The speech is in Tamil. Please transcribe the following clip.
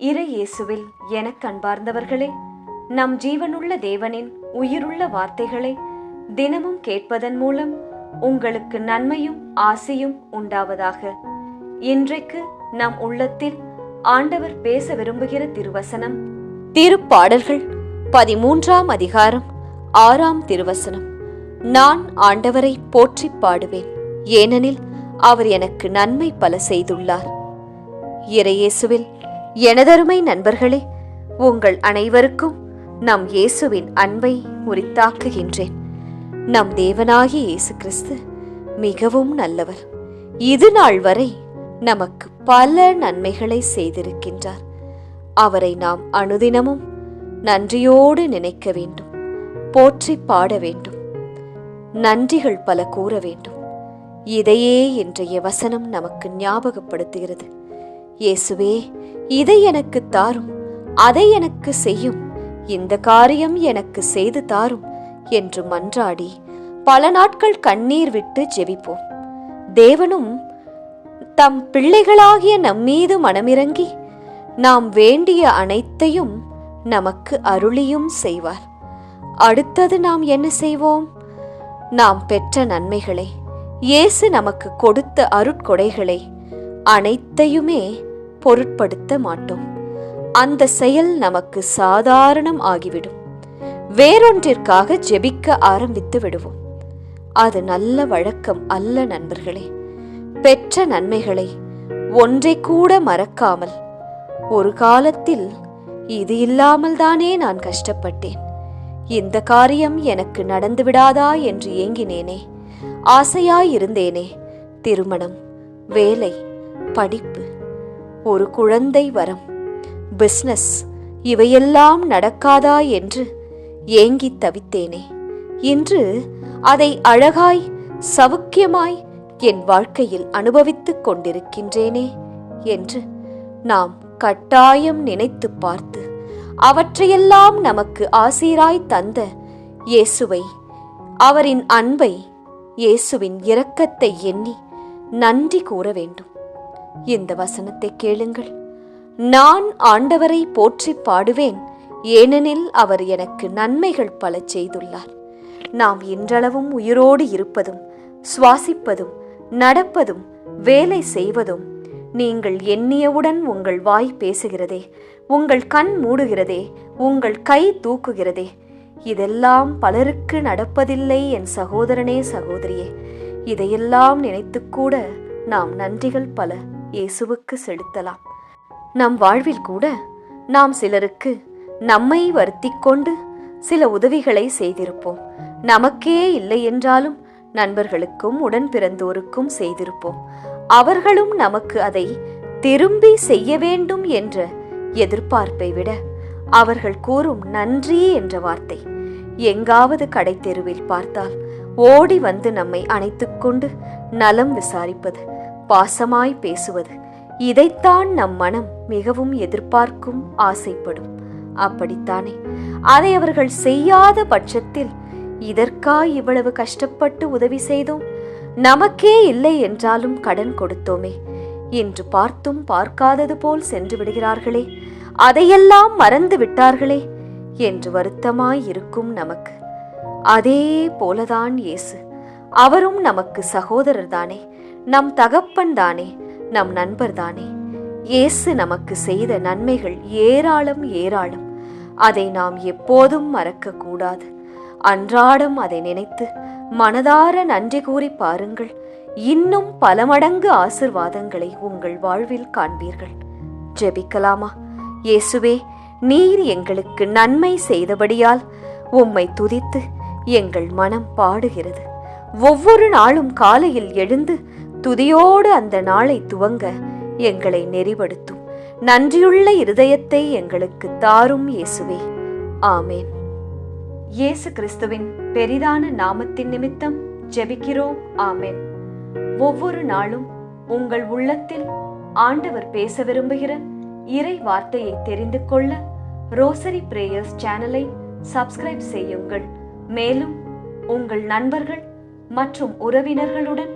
இறை இயேசுவில் எனக் கண்பார்ந்தவர்களே நம் ஜீவனுள்ள தேவனின் உயிருள்ள வார்த்தைகளை தினமும் கேட்பதன் மூலம் உங்களுக்கு நன்மையும் ஆசையும் உண்டாவதாக. இன்றைக்கு நம் உள்ளத்தில் ஆண்டவர் பேச விரும்புகிற திருவசனம் திருப்பாடல்கள் பதிமூன்றாம் அதிகாரம் ஆறாம் திருவசனம். நான் ஆண்டவரை போற்றிப் பாடுவேன் ஏனெனில் அவர் எனக்கு நன்மை பல செய்துள்ளார். இறையேசுவில் எனதருமை நண்பர்களே உங்கள் அனைவருக்கும் நம் இயேசுவின் அன்பை உரித்தாக்குகின்றேன் நம் தேவனாகி இயேசு கிறிஸ்து மிகவும் நல்லவர். இது நாள் வரை நமக்கு பல நன்மைகளை செய்திருக்கின்றார். அவரை நாம் அனுதினமும் நன்றியோடு நினைக்க வேண்டும் போற்றி பாட வேண்டும் நன்றிகள் பல கூற வேண்டும். இதையே இன்றைய வசனம் நமக்கு ஞாபகப்படுத்துகிறது. இயேசுவே இதை எனக்கு தாரும் அதை எனக்கு செய்யும் இந்த காரியம் எனக்கு செய்து தாரும் என்று மன்றாடி பல நாட்கள் கண்ணீர் விட்டு ஜெபிப்போம். தேவனும் தம் பிள்ளைகளாகிய நம்மீது மனமிறங்கி நாம் வேண்டிய அனைத்தையும் நமக்கு அருளியும் செய்வார். அடுத்தது நாம் என்ன செய்வோம்? நாம் பெற்ற நன்மைகளை இயேசு நமக்கு கொடுத்த அருட்கொடைகளை அனைத்தையுமே பொருட்படுத்த மாட்டோம். அந்த செயல் நமக்கு சாதாரணம் ஆகிவிடும். வேறொன்றிற்காக ஜெபிக்க ஆரம்பித்து விடுவோம். அது நல்ல வழக்கம் அல்ல நண்பர்களே. பெற்ற நன்மைகளை ஒன்றை கூட மறக்காமல். ஒரு காலத்தில் இது இல்லாமல் தானே நான் கஷ்டப்பட்டேன். இந்த காரியம் எனக்கு நடந்து விடாதா என்று ஏங்கினேனே. ஆசையாயிருந்தேனே. திருமணம் வேலை படிப்பு ஒரு குழந்தை வரம். பிஸ்னஸ் இவையெல்லாம் நடக்காதா என்று ஏங்கி தவித்தேனே. இன்று அதை அழகாய் சவுக்கியமாய் என் வாழ்க்கையில் அனுபவித்துக் கொண்டிருக்கின்றேனே என்று நாம் கட்டாயம் நினைத்து பார்த்து அவற்றையெல்லாம் நமக்கு ஆசீராய் தந்த இயேசுவை அவரின் அன்பை இயேசுவின் இரக்கத்தை எண்ணி நன்றி கூற வேண்டும். இந்த வசனத்தை கேளுங்கள். நான் ஆண்டவரை போற்றி பாடுவேன் ஏனெனில் அவர் எனக்கு நன்மைகள் பல செய்துள்ளார். நாம் இன்றளவும் உயிரோடு இருப்பதும் சுவாசிப்பதும் நடப்பதும் வேலை செய்வதும் நீங்கள் எண்ணியவுடன் உங்கள் வாய் பேசுகிறதே உங்கள் கண் மூடுகிறதே உங்கள் கை தூக்குகிறதே இதெல்லாம் பலருக்கு நடப்பதில்லை என் சகோதரனே சகோதரியே. இதையெல்லாம் நினைத்துக்கூட நாம் நன்றிகள் பல. இயேசுவுக்கு செலுத்தலாம். நம் வாழ்வில் கூட நாம் சிலருக்கு நம்மை வருத்தி கொண்டு சில உதவிகளை செய்திருப்போம். நமக்கே இல்லை என்றாலும் நண்பர்களுக்கும் உடன் பிறந்தோருக்கும் செய்திருப்போம். அவர்களும் நமக்கு அதை திரும்பி செய்ய வேண்டும் என்ற எதிர்பார்ப்பை விட அவர்கள் கூறும் நன்றி என்ற வார்த்தை எங்காவது கடை தெருவில் பார்த்தால் ஓடி வந்து நம்மை அணைத்துக்கொண்டு நலம் விசாரிப்பது பாசமாய் பேசுவது. இதைத்தான் நம் மனம் மிகவும் எதிர்பார்க்கும் ஆசைப்படும். அப்படித்தானே? அதை அவர்கள் செய்யாத பட்சத்தில் இதற்கா இவ்வளவு கஷ்டப்பட்டு உதவி செய்தோம்? நமக்கே இல்லை என்றாலும் கடன் கொடுத்தோமே. என்று பார்த்தும் பார்க்காதது போல் சென்று விடுகிறார்களே. அதையெல்லாம் மறந்து விட்டார்களே என்று வருத்தமாய் இருக்கும் நமக்கு. அதே போலதான் இயேசு. அவரும் நமக்கு சகோதரர் தானே. நம் தகப்பன் தானே நம் நண்பர் தானே. இயேசு நமக்கு செய்த நன்மைகள் ஏராளம் ஏராளம். அதை நாம் எப்போதும் மறக்க கூடாது. அன்றாடம் அதை நினைத்து மனதார நன்றி கூறி பாருங்கள். இன்னும் பல மடங்கு ஆசிர்வாதங்களை உங்கள் வாழ்வில் காண்பீர்கள். ஜெபிக்கலாமா? இயேசுவே நீர் எங்களுக்கு நன்மை செய்தபடியால் உம்மை துதித்து எங்கள் மனம் பாடுகிறது. ஒவ்வொரு நாளும் காலையில் எழுந்து துதியோடு அந்த நாளை துவங்க எங்களை நெறிப்படுத்தும். நன்றியுள்ள இருதயத்தை எங்களுக்கு தாரும் இயேசுவே. ஆமேன். இயேசு கிறிஸ்துவின் பெரிதான நாமத்தின் நிமித்தம் ஜெபிக்கிறோம். ஆமேன். ஒவ்வொரு நாளும் உங்கள் உள்ளத்தில் ஆண்டவர் பேச விரும்புகிற இறை வார்த்தையை தெரிந்து கொள்ள ரோசரி பிரேயர்ஸ் சேனலை சப்ஸ்கிரைப் செய்யுங்கள். மேலும் உங்கள் நண்பர்கள் மற்றும் உறவினர்களுடன்